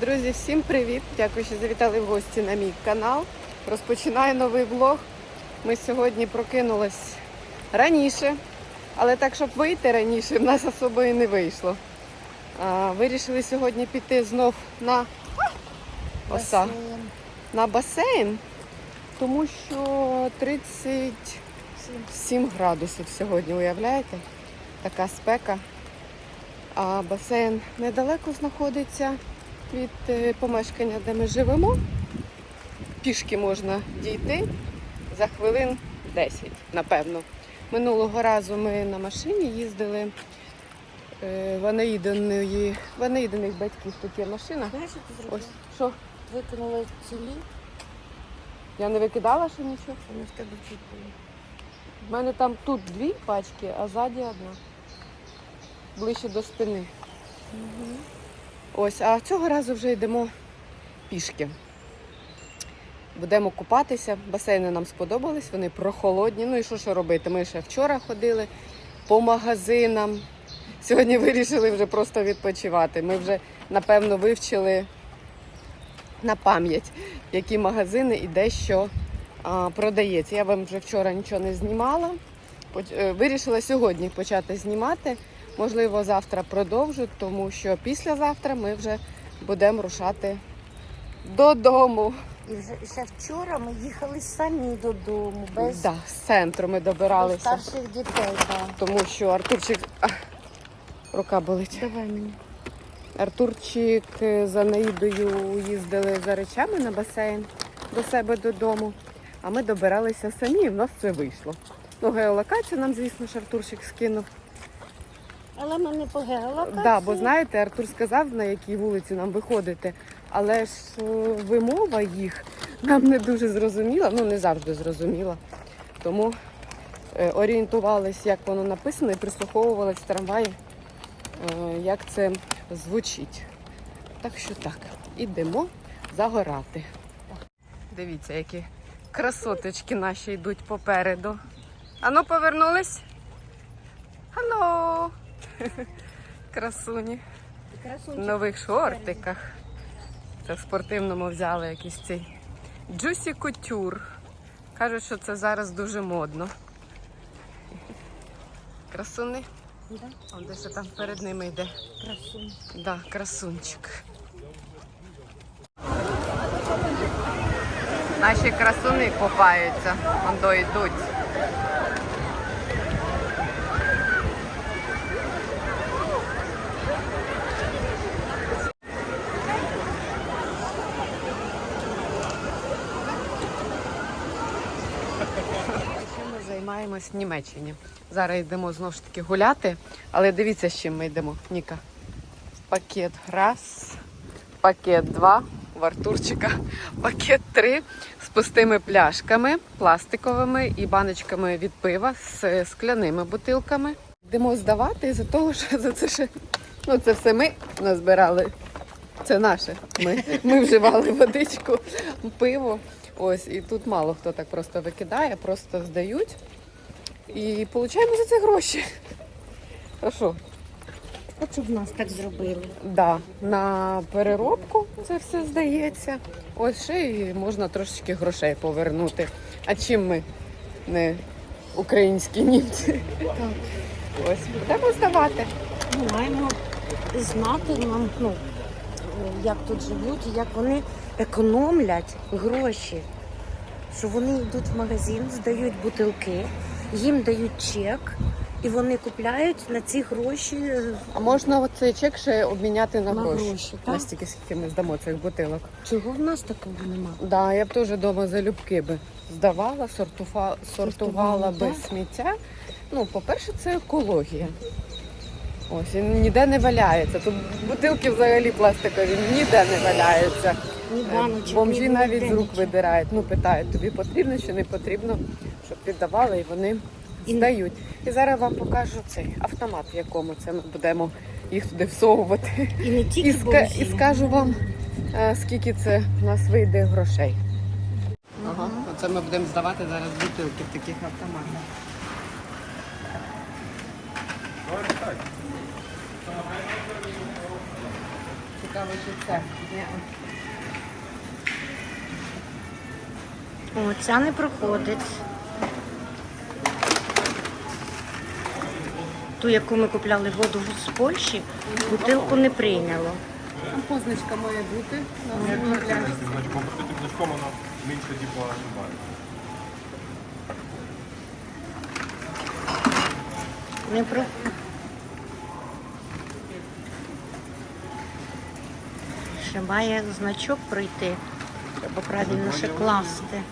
Друзі, всім привіт! Дякую, що завітали в гості на мій канал. Розпочинаю новий влог. Ми сьогодні прокинулись раніше, але так, щоб вийти раніше, в нас особо і не вийшло. А, вирішили сьогодні піти знов на оса, на басейн, тому що 37 градусів сьогодні, уявляєте? Така спека. А басейн недалеко знаходиться від е, помешкання, де ми живемо. Пішки можна дійти за хвилин 10, напевно. Минулого разу ми на машині їздили е, в Анаїдиної, батьків тут є машина. Знаєш, що ти Ось що, Викинула цілі, я не викидала ще нічого. вони в тебе чуть були. У мене там тут дві пачки, а ззаді одна. Ближче до спини. Ось, а цього разу вже йдемо пішки. Будемо купатися. Басейни нам сподобались, вони прохолодні. Ну і що що робити? Ми ще вчора ходили по магазинам. Сьогодні вирішили вже просто відпочивати. Ми вже, напевно, вивчили на пам'ять, які магазини і де що а, продається. Я вам вже вчора нічого не знімала. Е, Вирішила сьогодні почати знімати. Можливо, завтра продовжу, тому що післязавтра ми вже будемо рушати додому. І вже ще вчора ми їхали самі додому, без, Да, з центру ми добиралися, старших дітей. Да. тому що Артурчик. А, рука болить. Давай мені. Артурчик е, за Наїдою їздили за речами на басейн до себе додому, а ми добиралися самі, і в нас це вийшло. Ну, геолокацію нам, звісно ж, Артурчик скинув. Але ми не по геолокації. Да, бо знаєте, Артур сказав, на якій вулиці нам виходити, але ж е, вимова їх нам не дуже зрозуміла, ну не завжди зрозуміла. Тому е, орієнтувались, як воно написано, і прислуховувались в трамваї, е, як це звучить. Так що так, ідемо загорати. Дивіться, які красоточки наші йдуть попереду. Ану, повернулись? Алло! Красуні. В нових шортиках. Це в спортивному взяли якийсь цей Juicy Couture. Кажуть, що це зараз дуже модно. Красуни. Да? Он десь там перед ними йде. Красунь. Да, красунчик. Наші красуни купаються. Вон йдуть. Чим ми в Німеччині? Зараз йдемо знову ж таки гуляти, але дивіться, з чим ми йдемо, Ніка. Пакет раз, пакет два, в Артурчика, пакет три з пустими пляшками, пластиковими і баночками від пива з скляними бутилками. Йдемо здавати із-за того, що за це ще ну це все ми назбирали. Це наше. Ми, ми вживали водичку, пиво. Ось, і тут мало хто так просто викидає, просто здають. І отримуємо за це гроші. А що? От щоб нас так зробили. Да, на переробку це все здається. Ось ще і можна трошечки грошей повернути. А чим ми не українські німці? Так. Ось будемо здавати. Ми маємо знати нам, ну, як тут живуть і як вони економлять гроші. Що вони йдуть в магазин, здають бутилки, їм дають чек, і вони купляють на ці гроші А можна цей чек ще обміняти на, На гроші. гроші, так? Настільки, скільки ми здамо цих бутилок. Чого в нас такого нема? Да, я б теж вдома залюбки би здавала, сортува, сортувала Сортувала, би так? сміття. Ну, по-перше, це екологія. Ось він ніде не валяється. Тут бутилки взагалі пластикові ніде не валяються. Ні Е, баночок, Бомжі ні навіть з рук нічого. видирають. Ну, питають, тобі потрібно чи не потрібно, щоб віддавали, і вони здають. І зараз вам покажу цей автомат, в якому це ми будемо їх туди всовувати. І не тільки І, ска- бомжі. і скажу вам, е, скільки це в нас вийде грошей. Ага, оце ми будемо здавати зараз бутилки в таких автоматах. Цікаво, чи це. О, ця не проходить. Ту, яку ми купляли воду з Польщі, бутилку не прийняло. Там позначка має бути значком? Воно менше ошибає. Не про... Ще має значок пройти. Треба правильно ще класти.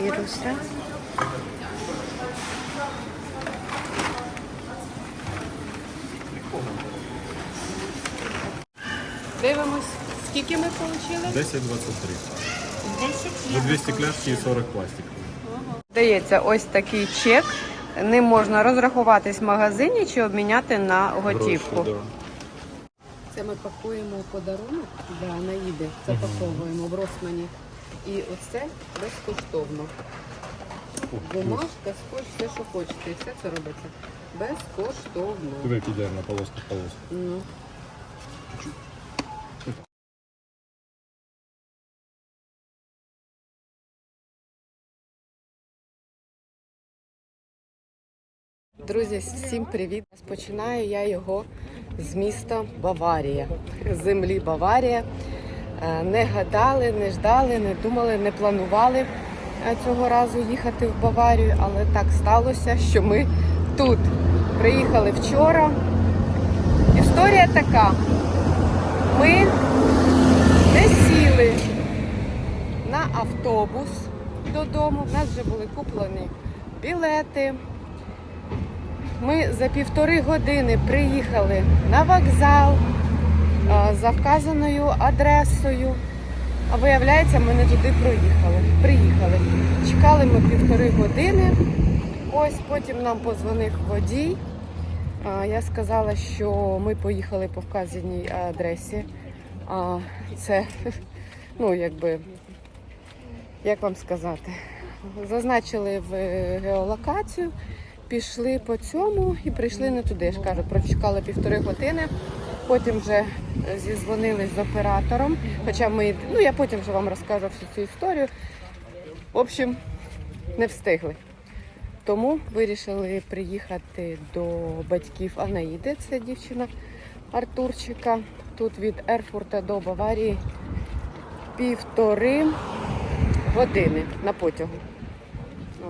Віруся. Дивимось, скільки ми отримали? 10-23. 10 За 2 стекляшки і 40 пластикових. Дається ось такий чек. Ним можна розрахуватись в магазині чи обміняти на готівку. Гроші, Це ми пакуємо подарунок да, наїди. Запаковуємо в Росмані. І оце безкоштовно. Бумажка, скотч, все, що хочете. І все це робиться безкоштовно. Куди піде на полоску полоску. Ну. Друзі, всім привіт! Розпочинаю я його з міста Баварія, землі Баварія. Е, Не гадали, не ждали, не думали, не планували е, цього разу їхати в Баварію, але так сталося, що ми тут приїхали вчора. Історія така. Ми не сіли на автобус додому. У нас вже були куплені білети. Ми за півтори години приїхали на вокзал за вказаною адресою. А виявляється, ми не туди проїхали. Приїхали. Чекали ми півтори години. Ось потім нам позвонив водій. Я сказала, що ми поїхали по вказаній адресі. Це, ну, якби, як вам сказати, зазначили в е, геолокацію, пішли по цьому і прийшли не туди. Ж кажу, прочекали півтори години. Потім вже е, зізвонили з оператором. Хоча ми, ну я потім вже вам розкажу всю цю історію. В общем, не встигли. Тому вирішили приїхати до батьків Анаїди, це дівчина Артурчика. Тут від Ерфурта до Баварії півтори години на потягу.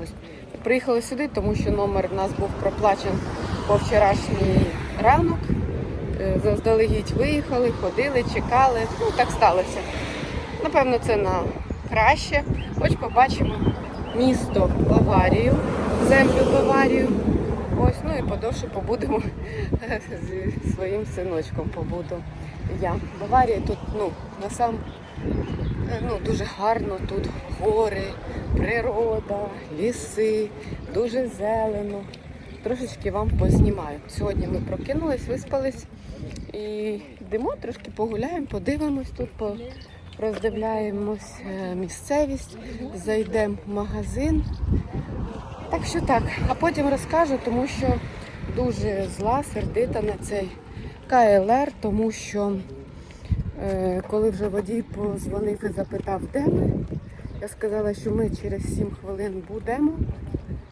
Ось. Приїхали сюди, тому що номер в нас був проплачений по вчорашній ранок. Е, Заздалегідь виїхали, ходили, чекали. Ну, так сталося. Напевно, це на краще. Ось побачимо місто Баварію, землю Баварію. Ось, ну і подовше побудемо зі своїм синочком побуду. Я. Баварія тут, ну, насам Е, ну, дуже гарно тут гори, природа, ліси, дуже зелено. Трошечки вам познімаю. Сьогодні ми прокинулись, виспались і йдемо, трошки погуляємо, подивимось тут, роздивляємось е, місцевість, зайдемо в магазин. Так що так, а потім розкажу, тому що дуже зла, сердита на цей КЛР, тому що Е, Коли вже водій позвонив і запитав, де ми, я сказала, що ми через 7 хвилин будемо,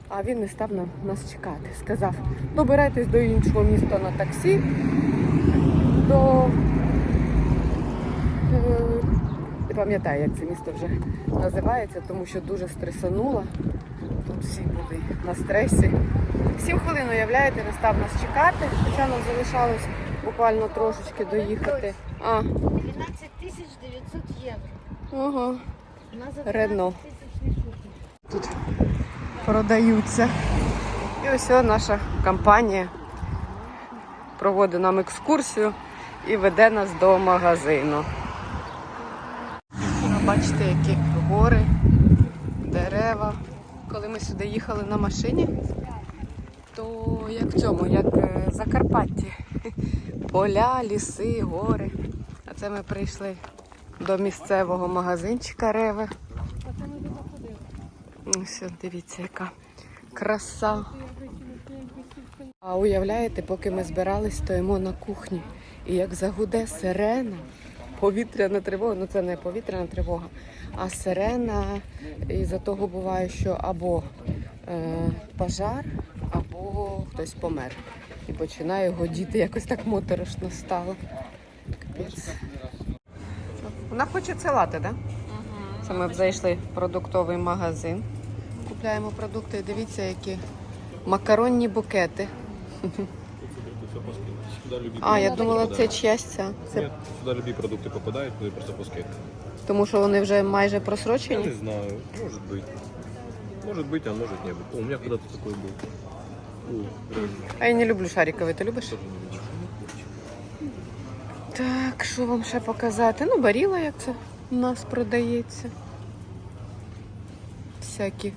а він не став на нас чекати. Сказав, добирайтесь до іншого міста на таксі, до е, не пам'ятаю, як це місто вже називається, тому що дуже стресанула. Тут всі були на стресі. Сім хвилин, уявляєте, не став нас чекати, хоча нам залишалось буквально трошечки доїхати. А, 12 тисяч 900 євро. ага. Рено. тисяч не купить. тут продаються. І ось о наша компанія проводить нам екскурсію і веде нас до магазину. Бачите, які гори, дерева. Коли ми сюди їхали на машині, то як в цьому, як е, в Закарпатті. Поля, ліси, гори. Це ми прийшли до місцевого магазинчика Реви. Ось, дивіться, яка краса. А уявляєте, поки ми збирались, стоїмо на кухні І як загуде сирена, повітряна тривога, ну це не повітряна тривога, а сирена, і за того буває, що або е, пожар, або хтось помер. І починає годіти, якось так моторошно стало. Капець. Вона хоче це лати, так? Да? Це ми б зайшли в продуктовий магазин. Купляємо продукти. Дивіться, які макаронні букети. Сюда любые А, я продукты думала, це попадают. чиясь ця. Це Нет, сюда любые продукты попадают, но просто по скидке. тому, що вони вже майже Я просрочені. не знаю, может быть. Может быть, а может не быть. О, у меня когда-то такой был. О, рыжий. А я не люблю шариковий, ти любиш? Тоже не люблю. Так, що вам ще показати? Ну, баріла, як це у нас продається. Всякі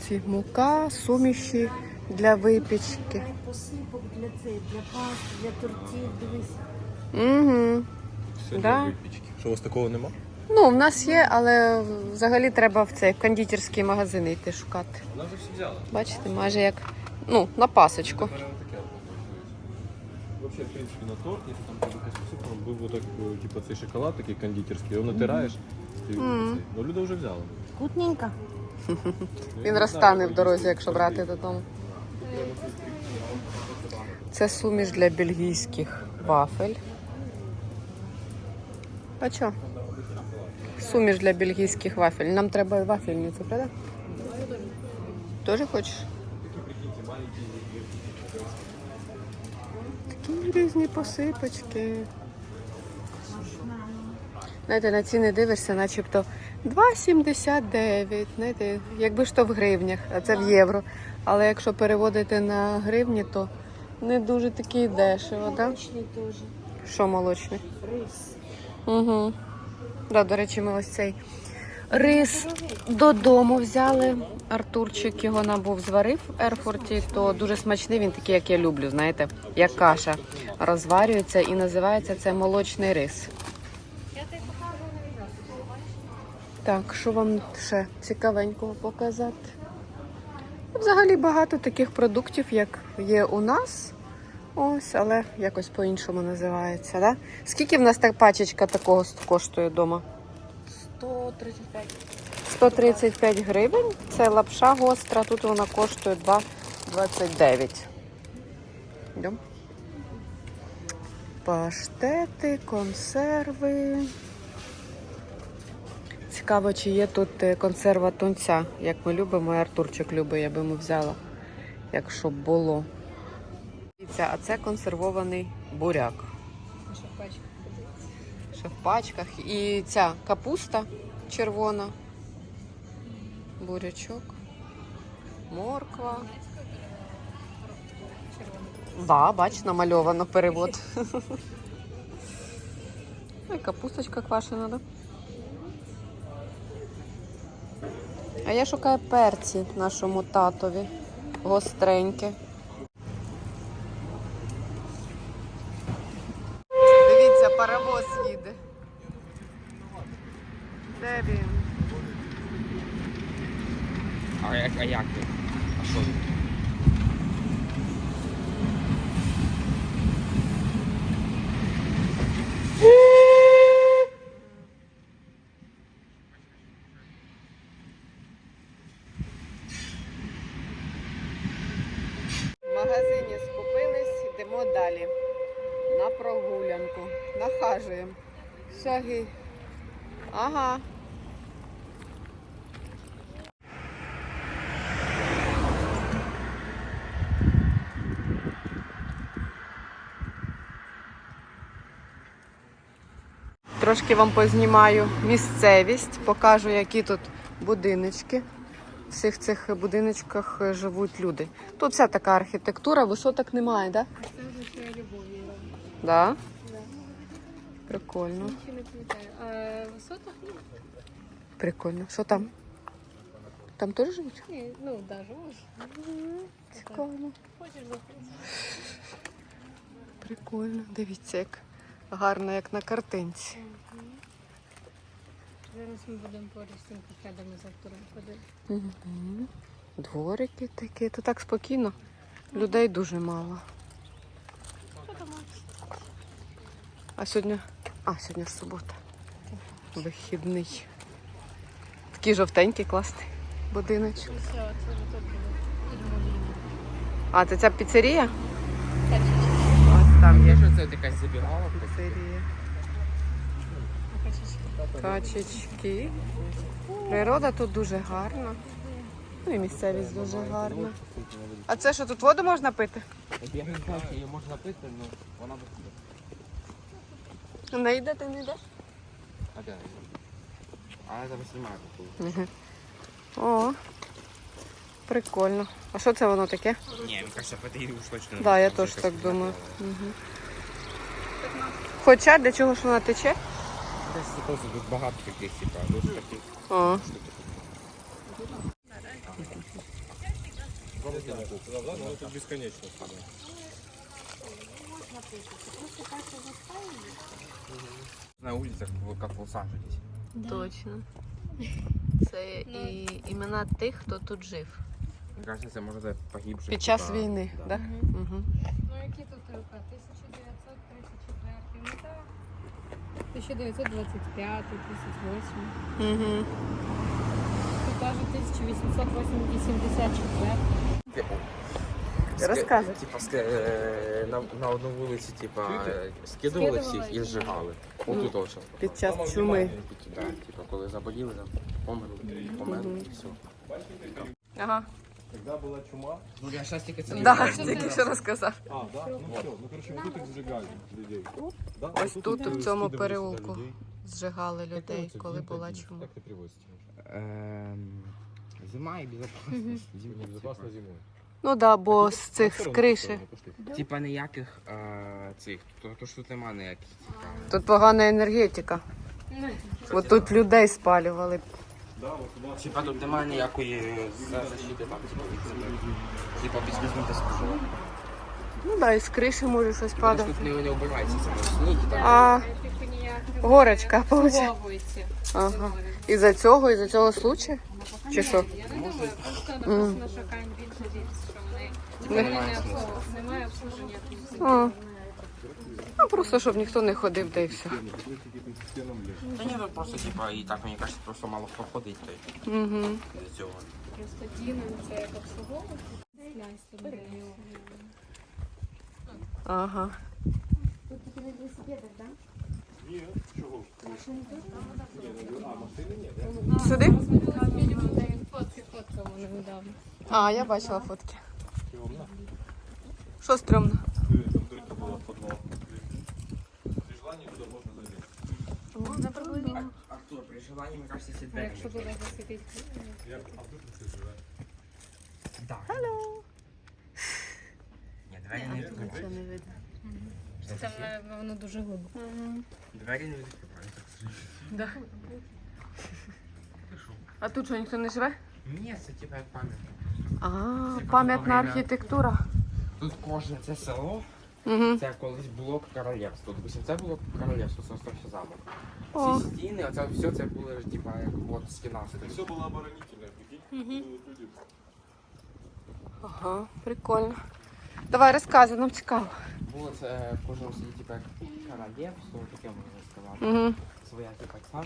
ці мука, суміші для випічки. Посипок для цей, для паст, для тортів, дивись. Угу. Все Да. для випічки. Що у вас такого нема? Ну, в нас є, але взагалі треба в цей кондитерський магазин йти шукати. Вона вже всі взяла. Бачите, майже як ну, на пасочку. Вообще, в принципе, на торт, если там посипка, був вот так, е, типу, цей шоколад такий кондитерський, його натираєш. і Мгм. цей. Ну, люди вже взяли. Вкутненько. Ну, Він розтане в дорозі, якщо брати додому. Це суміш для бельгійських вафель. А що? Суміш для бельгійських вафель. Нам треба вафельницю, правда? Тоже хочеш? Такі різні посипочки. Знаєте, на ціни дивишся, начебто 2,79. Знаєте, якби ж то в гривнях, а це в євро. Але якщо переводити на гривні, то не дуже такі дешево, так? Молочний теж. Що молочний? Рис. Угу. Да, до речі, ми ось цей рис додому взяли. Артурчик його набув зварив в Ерфурті, то дуже смачний, він такий, як я люблю, знаєте, як каша. Розварюється і називається це молочний рис. Так, що вам ще цікавенького показати? Взагалі багато таких продуктів, як є у нас. Ось, але якось по-іншому називається, да? Скільки в нас так пачечка такого коштує вдома? 135. 135 гривень. Це лапша гостра. Тут вона коштує 2,29. Йдем. Паштети, консерви. Цікаво, чи є тут е, консерва тунця, як ми любимо, і Артурчик любить, я би йому взяла, якщо б було. А це консервований буряк. Ще в пачках. І ця капуста червона, бурячок, морква. Да, бач, намальовано перевод. Ну капусточка квашена, да? А я шукаю перці нашому татові. Гостренькі. Дивіться, паровоз їде. Де він? А як, ти? А що ти? В магазині скупились, йдемо далі. На прогулянку. Нахажуємо. Шаги. Ага. Трошки вам познімаю місцевість, покажу, які тут будиночки. В всіх цих будиночках е, живуть люди. Тут вся така архітектура, висоток немає, так? Да? Це любові. Да? Прикольно. Ще не пам'ятаю. А висота? Ні. Прикольно. Що там? Там теж живуть? Ні, ну, даже може. Цікаво. Хочеш заходити? Прикольно. Дивіться, як гарно, як на картинці. Зараз ми будемо поруч з цим кафедами з Артуром ходити. Угу. Дворики такі. То так спокійно. Людей дуже мало. А сьогодні. А, сьогодні ж субота. Вихідний. Такий жовтенький, класний будиночок. А, це ця піцерія? Там Є ж це якась забігала. піцерія. Качечки. Природа тут дуже гарна. Ну і місцевість дуже гарна. А це що, тут воду можна пити? Я не знаю, чи її можна пити, але вона без Не йде, ти не йдеш? А де? А я зараз знімаю таку. О, прикольно. А що це воно таке? Ні, мені кажется, пити її уж точно. Так, я теж так думаю. Угу. Хоча для чого ж вона тече? Десь просто тут багато таких, типа, дуже таких. О, Ну, это бесконечно. На улицах, как в Лос-Анджелесе. точно. Це і імена тих, хто тут жив. Мені кажется, це може погибших. Під час типа, війни, да. так? Да? Угу. 1925, 38. Угу. Тут аж 1884. Типу, Розказуй. Типа на, на одну вулиці, типа, скидували всіх і зжигали. Отут ось. щас. Під час чуми. Типа, коли заболіли, там, померли, померли і все. Ага Когда была чума, Ну, я зараз тільки це Да, тільки що розказав. а, да, ну все, ну короче, вот тут их сжигали людей. Да, Ось вот тут, вот, в э, цьому скидывали сюда переулку. людей. Зжигали Как людей, это, коли зим була погиб? чума. Как ты перевозите? Ем, Зима і безопасність. Зима і Безопасно зимой. Ну так, да, бо з На цих з сторону, криші. в сторону пошли. Типа ніяких е, цих, то, то що тут нема ніяких. Типа. Тут погана енергетика. Бо тут людей спалювали. Типа тут немає ніякої за- защити там, типа від себе. Типа підслізнути скажу. Ну так, да, і з криші може щось Тобто падати. тут не, не обирається саме сніг і так. А, Типу горочка, виходить. Ага. Із-за цього, із-за цього случаю? Чи що? Я не думаю, просто написано, що Кань більше дівці, що вони Не- вони не обслуговують. Немає обслуження. А. Ну, просто щоб ніхто не ходив, та й все. Стены, какие-то стенам лезть. Та ні, ну просто типа і так мені кажется, просто мало хто ходить то й Угу. для цього. Просто дінем це як обслуговувати. Ляйство не дає. Ага. Сюди? Мінімум він фотки фоткав вони недавно. А, я бачила фотки. Темно. Що стрьомно? Э, Там дырка была в подвал. При мені кажется, ці А двері. якщо туди засвітити? Я, а вдруг ты живешь? Так. Hello. Ні, двері не відкриваються. Нічого не видно. Там е, воно дуже глибоко. Двері не відкриваються. Да. А тут що, ніхто не живе? Ні, це типа як пам'ятник. А, пам'ятна архітектура. Тут кожне це село, Угу. це колись було королівство. Допустим, це було королівство, це остався замок. О. Ці стіни, оце все це було типа як от стіна. Это все было оборонительное, прикинь? Люди Ага, прикольно. Давай розказуй, нам цікаво. Було це в кожному селі типа як королівство, таке можна сказати. Угу. Своя типа сам.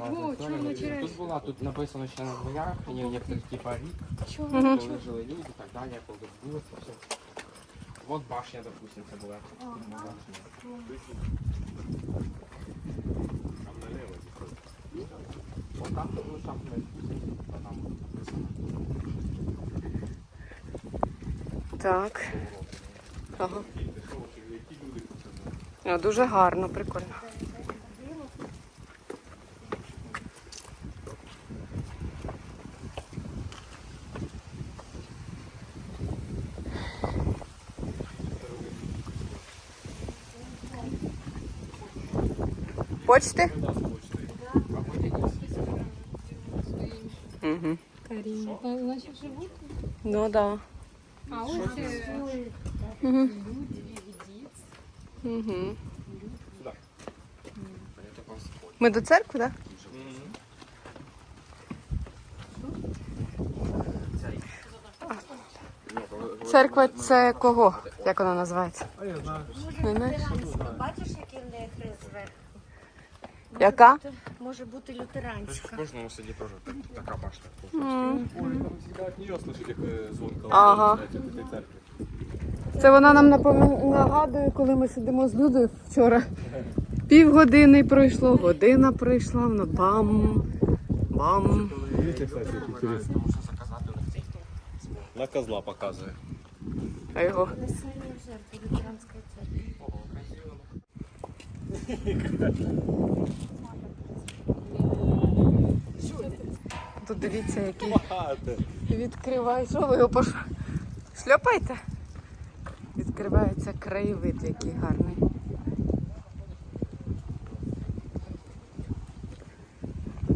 Ого, чорна черешня. Тут була, тут написано ще на дверях, і некоторих типа рік, Мгм. коли жили люди і так далі, коли було це все. Вот башня, допустим, це була. Там налево. Вот там, ну там ми а там. Так. Ага. А, дуже гарно, прикольно. Почти? Угу. Каріна. Значить живуть? Ну да. А ось Угу. Угу. Ми до церкви, так? Коли- Церква це кого? Як вона називається? А я знаю. Не знаєш? Бачиш, як зверху. Яка? Може бути- Може бути лютеранська. кожному сиді теж така башта. М. Ой, там всегда от нее слышать, как э, звон колокола, Ага. знаете, от этой церкви. Це вона нам напомин- нагадує, коли ми сидимо з Людою вчора. Півгодини пройшло, година пройшла, воно бам, бам. Видите, кстати, как интересно. Можна заказати у них цей. На козла показывает. А його Весельні жертви лютеранської церкви. Ого, красиво. тут дивіться, який відкриває. Що ви його пош... шльопаєте? Відкривається краєвид, який гарний.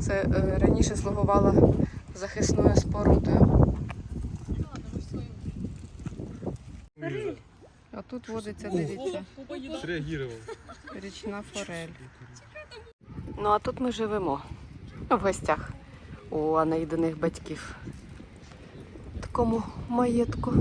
Це е, раніше слугувало захисною спорудою. А тут водиться, дивіться, Среагировал. Річна форель. Ну а тут ми живемо. В гостях у Анаїдиних батьків. Такому маєтку.